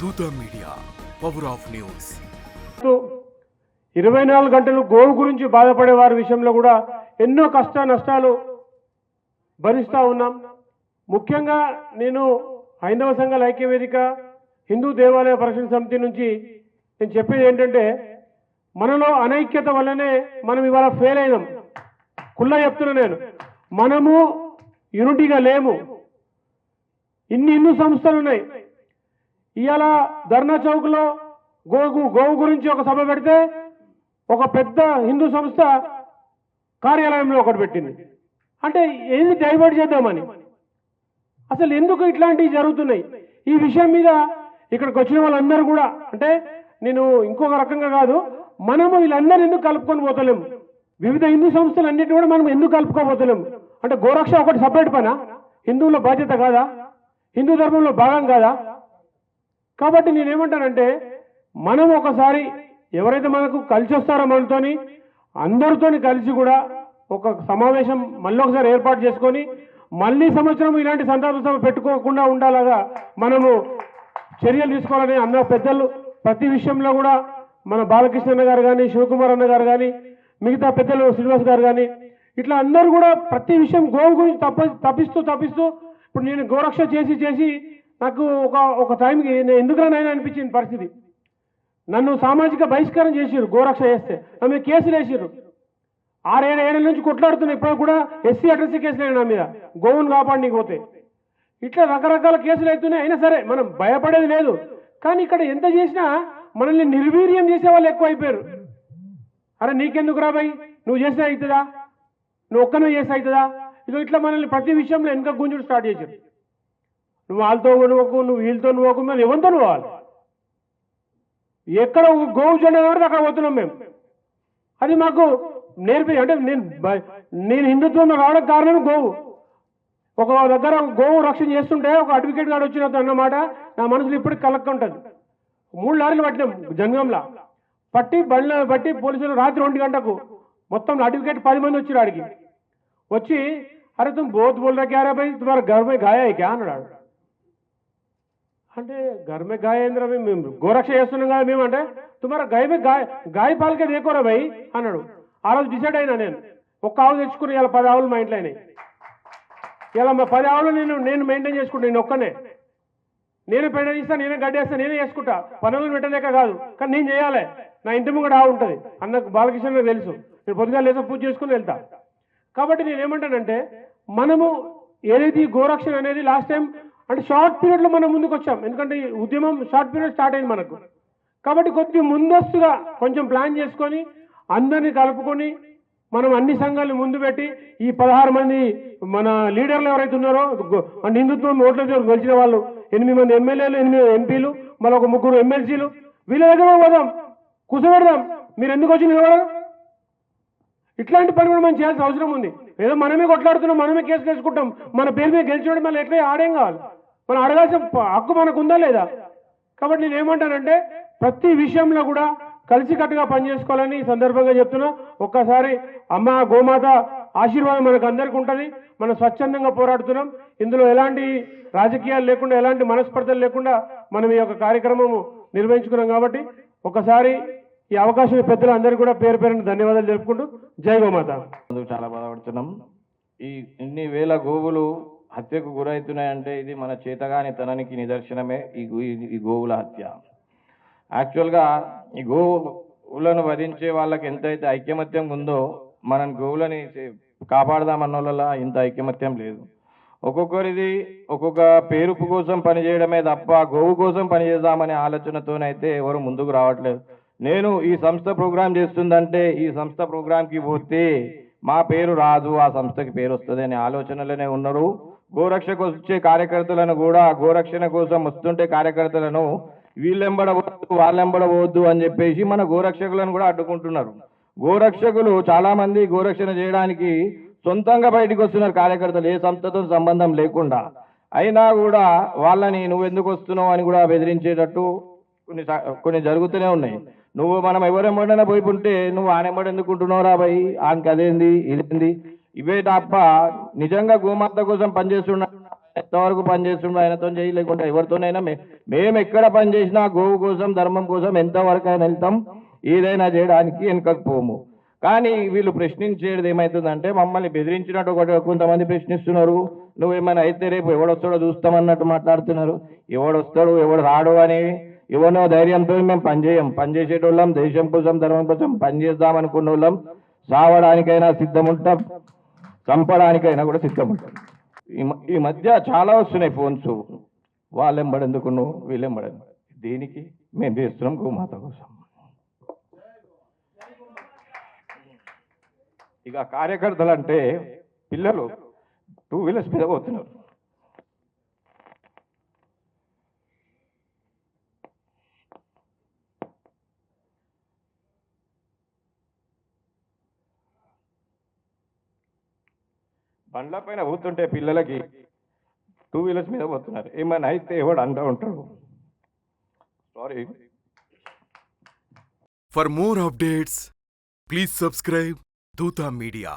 దూత media power of news ఇరవై నాలుగు గంటలు గోవు గురించి బాధపడే వారి విషయంలో కూడా ఎన్నో కష్ట నష్టాలు భరిస్తూ ఉన్నాం. ముఖ్యంగా నేను హైందవ సంఘాల ఐక్యవేదిక హిందూ దేవాలయ పరిరక్షణ సమితి నుంచి నేను చెప్పేది ఏంటంటే మనలో అనైక్యత వల్లనే మనం ఇవాళ ఫెయిల్ అయినాం. కుల్లా చెప్తున్నా నేను. మనము యూనిటీగా లేము. ఇన్ని ఇన్ని సంస్థలు ఉన్నాయి. ఇవాళ ధర్నా చౌక్లో గోగు గోవు గురించి ఒక సభ పెడితే ఒక పెద్ద హిందూ సంస్థ కార్యాలయంలో ఒకటి పెట్టింది. అంటే ఏది డైవర్ట్ చేద్దామని? అసలు ఎందుకు ఇట్లాంటివి జరుగుతున్నాయి? ఈ విషయం మీద ఇక్కడికి వచ్చిన వాళ్ళందరూ కూడా అంటే నేను ఇంకొక రకంగా కాదు మనము వీళ్ళందరూ ఎందుకు కలుపుకొని పోతలేము వివిధ హిందూ సంస్థలు అన్నిటి కూడా మనం ఎందుకు కలుపుకోబోతలేము అంటే గోరక్ష ఒకటి సపరేట్ పనా? హిందువుల బాధ్యత కాదా? హిందూ ధర్మంలో భాగం కాదా? కాబట్టి నేనేమంటానంటే మనం ఒకసారి ఎవరైతే మనకు కలిసి వస్తారో మనతోని అందరితోని కలిసి కూడా ఒక సమావేశం మళ్ళీ ఒకసారి ఏర్పాటు చేసుకొని మళ్ళీ సంవత్సరం ఇలాంటి సందర్భ సభ పెట్టుకోకుండా ఉండాలగా మనము చర్యలు తీసుకోవాలని అన్న పెద్దలు ప్రతి విషయంలో కూడా మన బాలకృష్ణ అన్న గారు కానీ శివకుమార్ అన్న గారు కానీ మిగతా పెద్దలు శ్రీనివాస్ గారు కానీ ఇట్లా అందరూ కూడా ప్రతి విషయం గోవు గురించి తప్ప తప్పిస్తూ తప్పిస్తూ ఇప్పుడు నేను గోరక్ష చేసి చేసి నాకు ఒక ఒక టైంకి నేను ఎందుకురా నాయన అనిపించింది పరిస్థితి? నన్ను సామాజిక బహిష్కారం చేసిర్రు గోరక్ష చేస్తే. నా మీద కేసులు వేసిర్రు. ఆరేడు ఏళ్ళ నుంచి కొట్లాడుతున్నాయి ఇప్పుడు కూడా ఎస్సీ అడ్రస్సీ కేసులు అయినా నా మీద. గోవును కాపాడి పోతే ఇట్లా రకరకాల కేసులు అవుతున్నాయి అయినా సరే మనం భయపడేది లేదు. కానీ ఇక్కడ ఎంత చేసినా మనల్ని నిర్వీర్యం చేసే వాళ్ళు ఎక్కువ అయిపోయారు. అరే నీకెందుకు రాబాయి నువ్వు చేస్తే అవుతుందా నువ్వు ఒక్కనూ చేస్తే అవుతుందా ఇక ఇట్లా మనల్ని ప్రతి విషయంలో వెనక గుంజుడు స్టార్ట్ చేశారు. నువ్వు వాళ్ళతో నువ్వుకు నువ్వు వీళ్ళతో నువ్వు మేము ఎవరితో నువ్వాలి ఎక్కడ గోవు జెండా ఎవరిది అక్కడ పోతున్నాం మేము. అది మాకు నేర్పి అంటే నేను నేను హిందుత్వం రావడానికి కారణం గోవు. ఒక దగ్గర గోవు రక్షణ చేస్తుంటే ఒక అడ్వకేట్ గారు వచ్చిన అన్నమాట నా మనసులో ఇప్పటికి కలక్కుంటుంది మూడు లారీలు పట్టినాం జంగంలా. పట్టి బళ్ళ పట్టి పోలీసులు రాత్రి ఒంటి గంటకు మొత్తం అడ్వకేట్ పది మంది వచ్చారు ఆడికి. వచ్చి అరే తుమ్ బోత్ బోల్ రా క్యారా భయ్ తుమ్హారా అన్నాడు అంటే घर में गाय ఏంద్రా మేము మేము గోరక్ష చేస్తున్నాం కదా మేము అంటే తుమారా గాయ మే గాయ గాయ పాలకే దేకోరా భయ్ అన్నాడు ఆ రోజు డిసైడ్ అయినా నేను ఒక్క ఆవు తెచ్చుకుని ఇలా పది ఆవులు మా ఇంట్లో అయినాయి ఇలా మా పది ఆవులు నేను నేను మెయింటైన్ చేసుకుంటా నేను ఒక్కనే నేనే పెండ తీస్తా నేనే గడ్డేస్తా నేనే చేసుకుంటా పనులను పెట్టలేక కాదు కానీ నేను చేయాలి నా ఇంటి ముంగడ ఆవు ఉంటుంది అన్నకు బాలకృష్ణ నాకు తెలుసు నేను పొద్దుగా లేసా పూజ చేసుకుని వెళ్తా కాబట్టి నేను ఏమంటానంటే మనము ఏదైతే ఈ గోరక్షణ అనేది లాస్ట్ టైం అంటే షార్ట్ పీరియడ్లో మనం ముందుకు వచ్చాం. ఎందుకంటే ఉద్యమం షార్ట్ పీరియడ్ స్టార్ట్ అయింది మనకు. కాబట్టి కొద్ది ముందస్తుగా కొంచెం ప్లాన్ చేసుకొని అందరినీ కలుపుకొని మనం అన్ని సంఘాలను ముందు పెట్టి ఈ పదహారు మంది మన లీడర్లు ఎవరైతే ఉన్నారో అంటే హిందుత్వం ఓట్ల గెలిచిన వాళ్ళు ఎనిమిది మంది ఎమ్మెల్యేలు ఎనిమిది ఎంపీలు మళ్ళీ ఒక ముగ్గురు ఎమ్మెల్సీలు వీళ్ళ దగ్గర పోదాం కూర్చోబెడదాం మీరు ఎందుకు వచ్చి నిలబడరు? ఇట్లాంటి పని కూడా మనం చేయాల్సిన అవసరం ఉంది. ఏదో మనమే కొట్లాడుతున్నాం మనమే కేసు తెచ్చుకుంటాం మన పేరు మీద గెలిచినప్పుడు మళ్ళీ ఎట్లా ఆడేం కావాలి? మనం అడగాల్సిన హక్కు మనకు ఉందా లేదా? కాబట్టి నేను ఏమంటానంటే ప్రతి విషయంలో కూడా కలిసికట్టుగా పనిచేసుకోవాలని సందర్భంగా చెప్తున్నా. ఒక్కసారి అమ్మ గోమాత ఆశీర్వాదం మనకు అందరికీ ఉంటుంది. మనం స్వచ్ఛందంగా పోరాడుతున్నాం. ఇందులో ఎలాంటి రాజకీయాలు లేకుండా ఎలాంటి మనస్పర్ధలు లేకుండా మనం ఈ యొక్క కార్యక్రమము నిర్వహించుకున్నాం కాబట్టి ఒకసారి ఈ అవకాశం పెద్దలు అందరికీ కూడా పేరు పేరున ధన్యవాదాలు తెలుపుకుంటూ జై గోమాత. చాలా బాధపడుతున్నాం. ఈ ఇన్ని వేల గోవులు హత్యకు గురవుతున్నాయంటే ఇది మన చేతగాని తననికి నిదర్శనమే ఈ ఈ- గోవుల హత్య. యాక్చువల్గా ఈ గోవులను వధించే వాళ్ళకి ఎంతైతే ఐకమత్యం ఉందో మనం గోవులని చే- కాపాడదామన్న వాళ్ళ ఇంత ఐకమత్యం లేదు. ఒక్కొక్కరిది ఒక్కొక్క పేరుపు కోసం పనిచేయడమే తప్ప గోవు కోసం పనిచేద్దామనే ఆలోచనతోనైతే ఎవరు ముందుకు రావట్లేదు. నేను ఈ సంస్థ ప్రోగ్రాం చేస్తుందంటే ఈ సంస్థ ప్రోగ్రాంకి పోతే మా పేరు రాదు ఆ సంస్థకి పేరు వస్తుంది అనే ఆలోచనలోనే ఉన్నారు. గోరక్షకు వచ్చే కార్యకర్తలను కూడా గోరక్షణ కోసం వస్తుంటే కార్యకర్తలను వీళ్ళెంబడవద్దు వాళ్ళెంబడవద్దు అని చెప్పేసి మన గోరక్షకులను కూడా అడ్డుకుంటున్నారు. గోరక్షకులు చాలామంది గోరక్షణ చేయడానికి సొంతంగా బయటకు వస్తున్నారు కార్యకర్తలు ఏ సంస్థతో సంబంధం లేకుండా. అయినా కూడా వాళ్ళని నువ్వు ఎందుకు వస్తున్నావు అని కూడా బెదిరించేటట్టు కొన్ని సా- కొన్ని జరుగుతూనే ఉన్నాయి. నువ్వు మనం ఎవరెంబడైనా పోయి ఉంటే నువ్వు ఆనెంబడి ఎందుకు ఉంటున్నావురా ఆయనకి అదేంది ఇదేంది? ఇవే తప్ప నిజంగా గోమాత కోసం పనిచేస్తున్న ఎంతవరకు పనిచేస్తున్నాడు చేస్తుండో ఆయనతో చేయలేకుండా ఎవరితోనైనా మేము ఎక్కడ పని చేసినా గోవు కోసం ధర్మం కోసం ఎంతవరకు అయినా వెళ్తాం ఏదైనా చేయడానికి వెనకపోము కానీ వీళ్ళు ప్రశ్నించేది ఏమవుతుందంటే మమ్మల్ని బెదిరించినట్టు ఒకటి కొంతమంది ప్రశ్నిస్తున్నారు. నువ్వేమైనా అయితే రేపు ఎవడొస్తాడో చూస్తామన్నట్టు మాట్లాడుతున్నారు. ఎవడొస్తాడు ఎవడు రాడు అని ఎవరినో ధైర్యంతో మేము పనిచేయం. పనిచేసేటోళ్ళం దేశం కోసం ధర్మం కోసం పనిచేద్దాం అనుకున్న వాళ్ళం సావడానికైనా సిద్ధం ఉంటాం చంపడానికైనా కూడా సిద్ధం ఉంటాం ఈ మ- ఈ మధ్య చాలా వస్తున్నాయి ఫోన్స్. వాళ్ళెంబడెందుకు నువ్వు వీళ్ళెంబడెందుకు దీనికి మేము చేస్తున్నాం గోమాత కోసం. ఇక కార్యకర్తలు అంటే పిల్లలు టూ వీలర్స్ మీద పోతున్నారు. పండ్ల పైన పోతుంటే పిల్లలకి టూ వీలర్స్ మీద పోతున్నారు. ఏమైనా అయితే ఎవడు అంటూ ఉంటాడు? Sorry for more updates please subscribe Dootha media